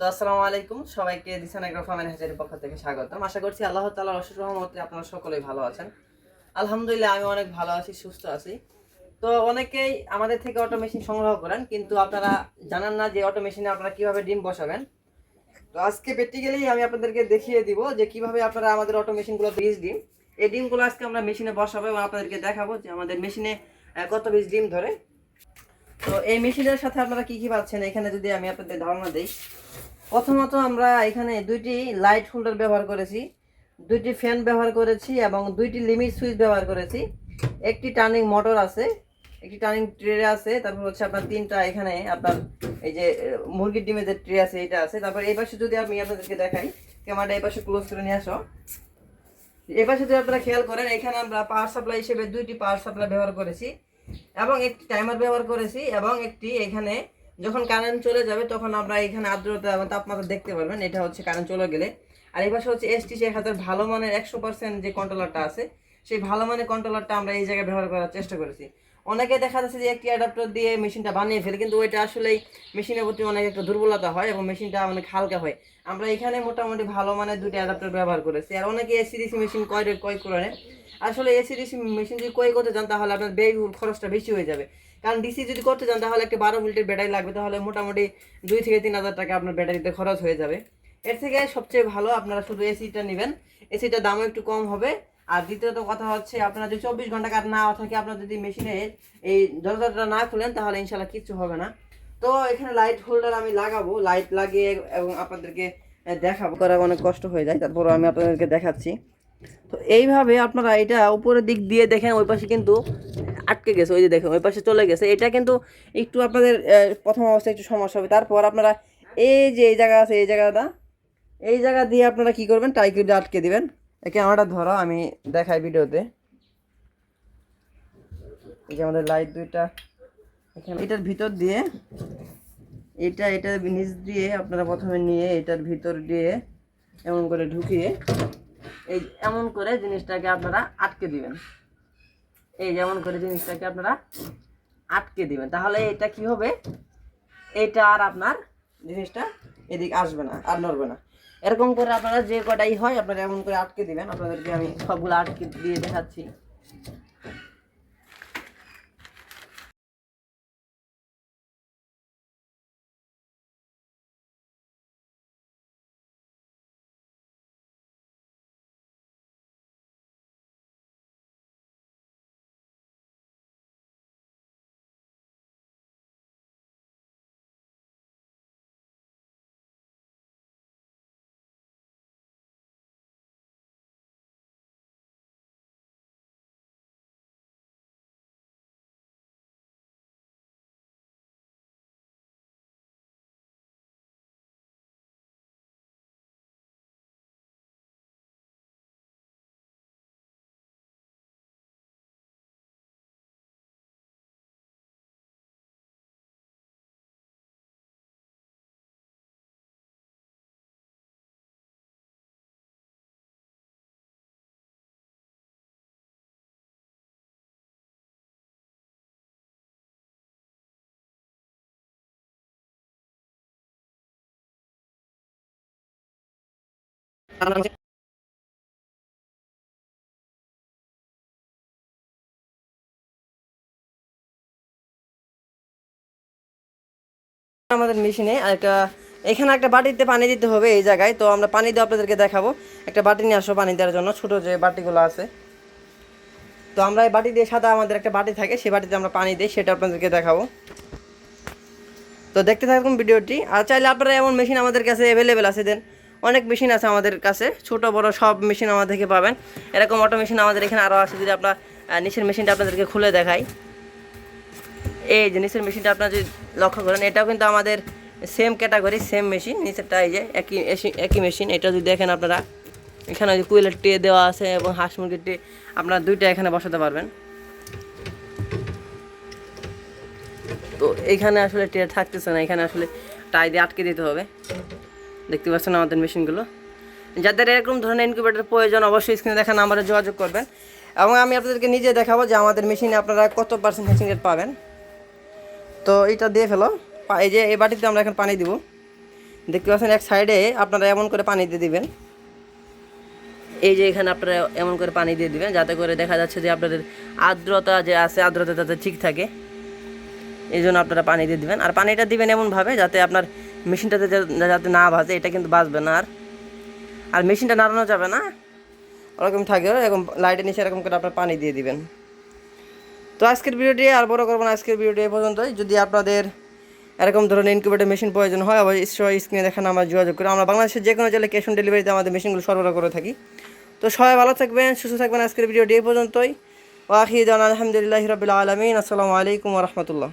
তো আসসালামু আলাইকুম। সবাইকে দিসান এগ্রো হাজারের পক্ষ থেকে স্বাগতম। আশা করছি আল্লাহ তাআলার অশেষ রহমতে আপনারা সকলেই ভালো আছেন। আলহামদুলিল্লাহ, আমি অনেক ভালো আছি, সুস্থ আছি। তো অনেকেই আমাদের থেকে অটো মেশিন সংগ্রহ করেন, কিন্তু আপনারা জানান না যে অটো মেশিনে আপনারা কীভাবে ডিম বসাবেন। তো আজকে প্র্যাকটিক্যালি আমি আপনাদেরকে দেখিয়ে দিব যে কীভাবে আপনারা আমাদের অটো মেশিনগুলো বীজ ডিম, এই ডিমগুলো আজকে আমরা মেশিনে বসাবো এবং আপনাদেরকে দেখাবো যে আমাদের মেশিনে কত বীজ ডিম ধরে। তো এই মেশিনের সাথে আপনারা কী কী পাচ্ছেন, এখানে যদি আমি আপনাদের ধারণা দিই। প্রথমত আমরা এখানে দুইটি লাইট হোল্ডার ব্যবহার করেছি, দুইটি ফ্যান ব্যবহার করেছি এবং দুইটি লিমিট সুইচ ব্যবহার করেছি। একটি টার্নিং মোটর আছে, একটি টার্নিং ট্রে আছে, তারপর হচ্ছে আপনার তিনটা এখানে আপনার এই যে মুরগির ডিমের যে ট্রে আছে, এটা আছে। তারপর এই পাশে যদি আমি আপনাদেরকে দেখাই ক্যামেরাটা এই পাশে ক্লোজ করে নিয়ে আসো। এই পাশে যদি আপনারা খেয়াল করেন, এখানে আমরা পাওয়ার সাপ্লাই হিসেবে দুইটি পাওয়ার সাপ্লাই ব্যবহার করেছি এবং একটি টাইমার ব্যবহার করেছি এবং একটি এখানে যখন কারেন্ট চলে যাবে, তখন আমরা এখানে আর্দ্রতা এবং তাপমাত্রা দেখতে পারবেন। এটা হচ্ছে কারেন্ট চলে গেলে। আর এই পাশে হচ্ছে এসটি এক হাজার ভালো মানের একশো পার্সেন্ট যে কন্ট্রোলারটা আছে, সেই ভালো মানের কন্ট্রোলারটা আমরা এই জায়গায় ব্যবহার করার চেষ্টা করেছি। অনেকে দেখা যাচ্ছে যে একটি অ্যাডাপ্টার দিয়ে মেশিনটা বানিয়ে ফেলে, কিন্তু ওইটা আসলেই মেশিনের প্রতি অনেক একটা দুর্বলতা হয় এবং মেশিনটা অনেক হালকা হয়। আমরা এখানে মোটামুটি ভালো মানে দুটি অ্যাডাপ্টার ব্যবহার করেছি। আর অনেকে এসিডিসি মেশিন ক্রয় ক্রয় করে। আসলে এসিডিসি মেশিন যদি ক্রয় করতে যান তাহলে আপনার ব্যয়বহুল খরচটা বেশি হয়ে যাবে। কারণ ডিসি যদি করতে যান তাহলে একটা বারো ভোল্টের ব্যাটারি লাগবে, তাহলে মোটামুটি দুই থেকে তিন হাজার টাকা আপনার ব্যাটারিতে খরচ হয়ে যাবে। এর থেকে সবচেয়ে ভালো আপনারা শুধু এসিটা নেবেন। এসিটার দামও একটু কম হবে। আর দ্বিতীয়ত কথা হচ্ছে, আপনারা যদি চব্বিশ ঘণ্টা কাজ না থাকে আপনার যদি মেশিনে এই দরজাটা না খুলেন, তাহলে ইনশাল্লাহ কিচ্ছু হবে না। তো এখানে লাইট হোল্ডার আমি লাগাবো লাইট লাগিয়ে এবং আপনাদেরকে দেখাবো। করা অনেক কষ্ট হয়ে যায়, তারপর আমি আপনাদেরকে দেখাচ্ছি। তো এইভাবে আপনারা এটা উপরের দিক দিয়ে দেখেন, ওই পাশে কিন্তু আটকে গেছে, ওই যে দেখেন, ওই পাশে চলে গেছে। এটা কিন্তু একটু আপনাদের প্রথম অবস্থায় একটু সমস্যা হবে। তারপর আপনারা এই যে এই জায়গা আছে, এই জায়গাটা, এই জায়গা দিয়ে আপনারা কি করবেন টাইকে আটকে দিবেন। একে আমারটা ধরো, আমি দেখাই ভিডিওতে। এই যে আমাদের লাইট দুইটা। এখানে এটার ভিতর দিয়ে, এটা এটার নিচ দিয়ে আপনারা প্রথমে নিয়ে এটার ভিতর দিয়ে এমন করে ঢুকিয়ে, এই এমন করে জিনিসটাকে আপনারা আটকে দিবেন। এই যেমন করে জিনিসটাকে আপনারা আটকে দিবেন। তাহলে এটা কি হবে? এটা আর আপনার জিনিসটা এদিক আসবে না, আর নড়বে না। এরকম করে আপনারা যে কটাই হয়, আপনারা এমন করে আটকে দিবেন। আপনাদেরকে আমি সবগুলো আটকে দিয়ে দেখাচ্ছি। আমাদের মেশিনে একটা এখানে একটা বাটিতে পানি দিতে হবে এই জায়গায়, তো আমরা পানি দিয়ে আপনাদেরকে দেখাবো। একটা বাটি নিয়ে আসো পানি দেওয়ার জন্য, ছোট যে বাটিগুলো আছে। তো আমরা এই বাটি দিয়ে সাদা আমাদের একটা বাটি থাকে, সেই বাটিতে আমরা পানি দিই, সেটা আপনাদেরকে দেখাবো। তো দেখতে থাকুন ভিডিওটি, আর চাইলে আপনারা এমন মেশিন আমাদের কাছে অ্যাভেলেবেল আছে দেন। অনেক মেশিন আছে আমাদের কাছে, ছোট, বড় সব মেশিন আমাদের থেকে পাবেন। এরকম অটো মেশিন আমাদের এখানে আরও আছে, যদি আপনার নিচের মেশিনটা আপনাদেরকে খুলে দেখাই। এই যে নিচের মেশিনটা আপনারা যদি লক্ষ্য করেন, এটাও কিন্তু আমাদের সেম ক্যাটাগরি সেম মেশিন নিচেরটা এই যে একই একই মেশিন এটা যদি দেখেন আপনারা, এখানে যে কুইলের ট্রে দেওয়া আছে এবং হাঁস মুরগির ট্রে, আপনারা দুইটা এখানে বসাতে পারবেন। তো এখানে আসলে ট্রে থাকতেছে না, এখানে আসলে টাই দিয়ে আটকে দিতে হবে। দেখতে পাচ্ছেন আমাদের মেশিনগুলো। যাদের এরকম ধরনের ইনকিউবেটর প্রয়োজন, অবশ্যই স্ক্রিনে দেখা নাম্বারে যোগাযোগ করবেন। এবং আমি আপনাদেরকে নিজে দেখাবো যে আমাদের মেশিনে আপনারা কত পার্সেন্ট হ্যাচিং রেট পাবেন। তো এটা দিয়ে ফেলো। এই যে, এই বাটিতে আমরা এখন পানি দিব। দেখতে পাচ্ছেন, এক সাইডে আপনারা এমন করে পানি দিয়ে দিবেন। এই যে, এখানে আপনারা এমন করে পানি দিয়ে দিবেন, যাতে করে দেখা যাচ্ছে যে আপনাদের আর্দ্রতা যে আছে, আর্দ্রতা যাতে ঠিক থাকে। এই জন্য আপনারা পানি দিয়ে দিবেন। আর পানিটা দিবেন এমনভাবে যাতে আপনার মেশিনটাতে যাতে না ভাজে, এটা কিন্তু বাজবে না আর। আর মেশিনটা নাড়ানো যাবে না। ওরকম থাকে, এরকম লাইটের নিচে এরকম করে আপনার পানি দিয়ে দিবেন। তো আজকের ভিডিওটি আর বড় করব না, আজকের ভিডিওটি এই পর্যন্তই। যদি আপনাদের এরকম ধরনের ইনকিউবেটর মেশিন প্রয়োজন হয়, অবশ্যই স্ক্রিনে দেখানো, আমরা যোগাযোগ করি। আমরা বাংলাদেশের যে কোনো জেলায় ক্যাশ অন ডেলিভারিতে আমাদের মেশিনগুলো সরবরাহ করে থাকি। তো সবাই ভালো থাকবেন, সুস্থ থাকবেন আজকের ভিডিওটি এই পর্যন্তই। ওয়াহি জান আলহামদুলিল্লাহ রবিল আলমিন। আসসালামু আলাইকুম রহমতুল্লাহ।